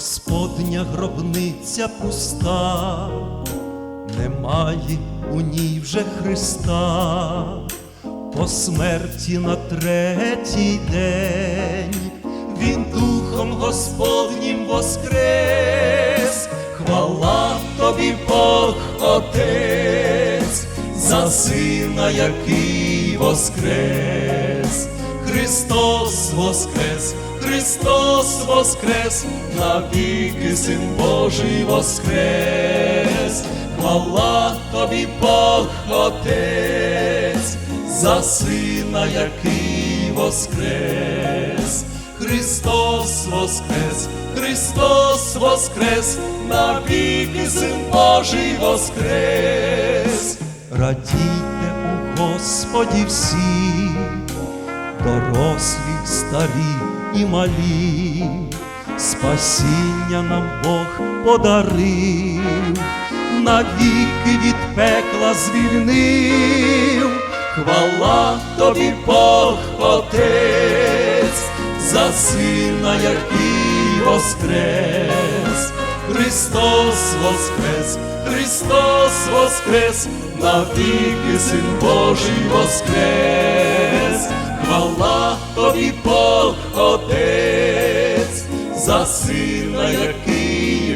Господня гробниця пуста, немає у ній вже Христа, по смерті на третій день Він духом Господнім воскрес, хвала тобі Бог Отець, за сина, який воскрес. Христос воскрес, Христос воскрес, навіки Син Божий воскрес, хвала тобі Бог Отець, за сина, який воскрес, Христос воскрес, Христос воскрес, навіки Син Божий воскрес. Радійте у Господі всі, дорослі, старі і малі, спасіння нам Бог подарив, навіки від пекла звільнив, хвала тобі Бог Отець, за сина, який воскрес, Христос воскрес, Христос воскрес, навіки Син Божий воскрес, хвала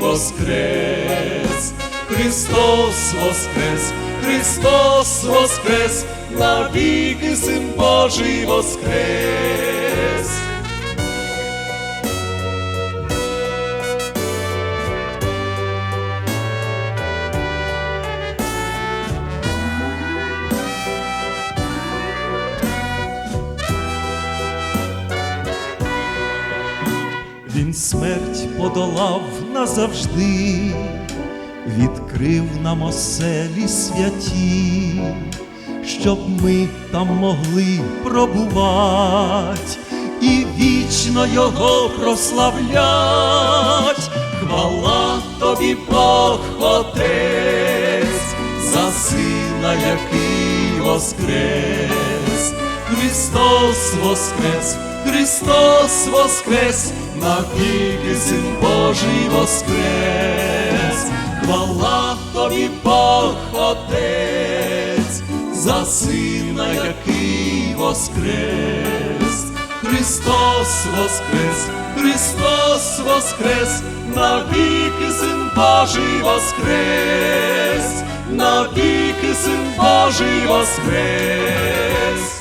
воскрес, Христос воскрес, Христос воскрес, навіки Син Божий воскрес. Він смерть подолав назавжди, відкрив нам оселі святі, щоб ми там могли пробувати і вічно його прославлять. Хвала тобі, Бог Отець, за сина, який воскрес, Христос воскрес, Христос воскрес, навіки Син Божий воскрес, хвала тобі, Бог Отець, за сина, який воскрес, Христос воскрес, Христос воскрес, навіки Син Божий воскрес, навіки Син Божий воскрес.